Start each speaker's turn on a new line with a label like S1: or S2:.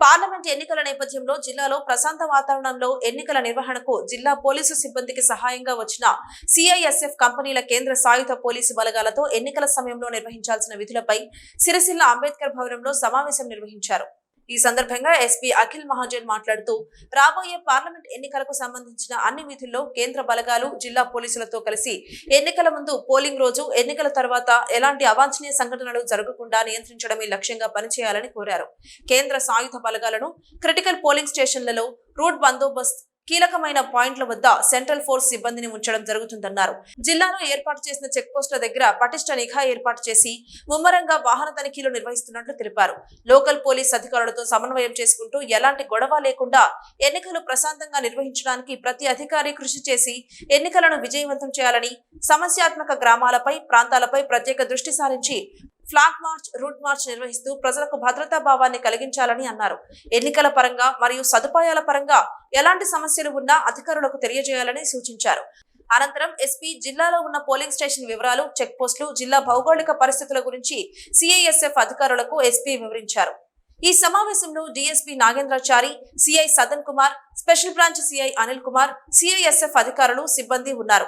S1: Parliament ఎన్నికల నేపథ్యంలో జిల్లాలో ప్రశాంత వాతావరణంలో ఎన్నికల నిర్వహణకు జిల్లా పోలీసు సిబ్బందికి సహాయంగా వచ్చిన సిఐఎస్ఎఫ్ కంపెనీల కేంద్ర సాయుధ పోలీసు బలగాలతో ఎన్నికల సమయంలో నిర్వహించాల్సిన విధులపై సిరిసిల్ల అంబేద్కర్ భవనంలో సమావేశం నిర్వహించారు. ఈ సందర్భంగా ఎస్పీ అఖిల్ మహాజన్ మాట్లాడుతూ రాబోయే పార్లమెంట్ ఎన్నికలకు సంబంధించిన అన్ని విధుల్లో కేంద్ర బలగాలు జిల్లా పోలీసులతో కలిసి ఎన్నికల ముందు పోలింగ్ రోజు ఎన్నికల తర్వాత ఎలాంటి అవాంఛనీయ సంఘటనలు జరగకుండా నియంత్రించడమే లక్ష్యంగా పనిచేయాలని కోరారు. కేంద్ర సాయుధ బలగాలను క్రిటికల్ పోలింగ్ స్టేషన్లలో రూట్ బందోబస్తు కీలకమైన పాయింట్ల వద్ద సెంట్రల్ ఫోర్స్ సిబ్బందిని ఉంచడం జరుగుతుందన్నారు. జిల్లాలో ఏర్పాటు చేసిన చెక్పోస్టుల దగ్గర పటిష్ట నిఘా ఏర్పాటు చేసి ముమ్మరంగా వాహన తనిఖీలు నిర్వహిస్తున్నట్లు తెలిపారు. లోకల్ పోలీస్ అధికారులతో సమన్వయం చేసుకుంటూ ఎలాంటి గొడవ లేకుండా ఎన్నికలు ప్రశాంతంగా నిర్వహించడానికి ప్రతి అధికారి కృషి చేసి ఎన్నికలను విజయవంతం చేయాలని సమస్యాత్మక గ్రామాలపై ప్రాంతాలపై ప్రత్యేక దృష్టి సారించి ఫ్లాగ్ మార్చ్ రూట్ మార్చ్ నిర్వహిస్తూ ప్రజలకు భద్రతా భావాన్ని కలిగించాలని అన్నారు. ఎన్నికల పరంగా మరియు సదుపాయాల పరంగా ఎలాంటి సమస్యలు ఉన్నా అధికారులకు తెలియజేయాలని సూచించారు. అనంతరం ఎస్పీ జిల్లాలో ఉన్న పోలింగ్ స్టేషన్ వివరాలు చెక్ పోస్టులు జిల్లా భౌగోళిక పరిస్థితుల గురించి సిఐఎస్ఎఫ్ అధికారులకు ఎస్పీ వివరించారు. ఈ సమావేశంలో DSP Nagendrachari CI Sadan Kumar special branch CI Anil Kumar CISF అధికారులు సిబ్బంది ఉన్నారు.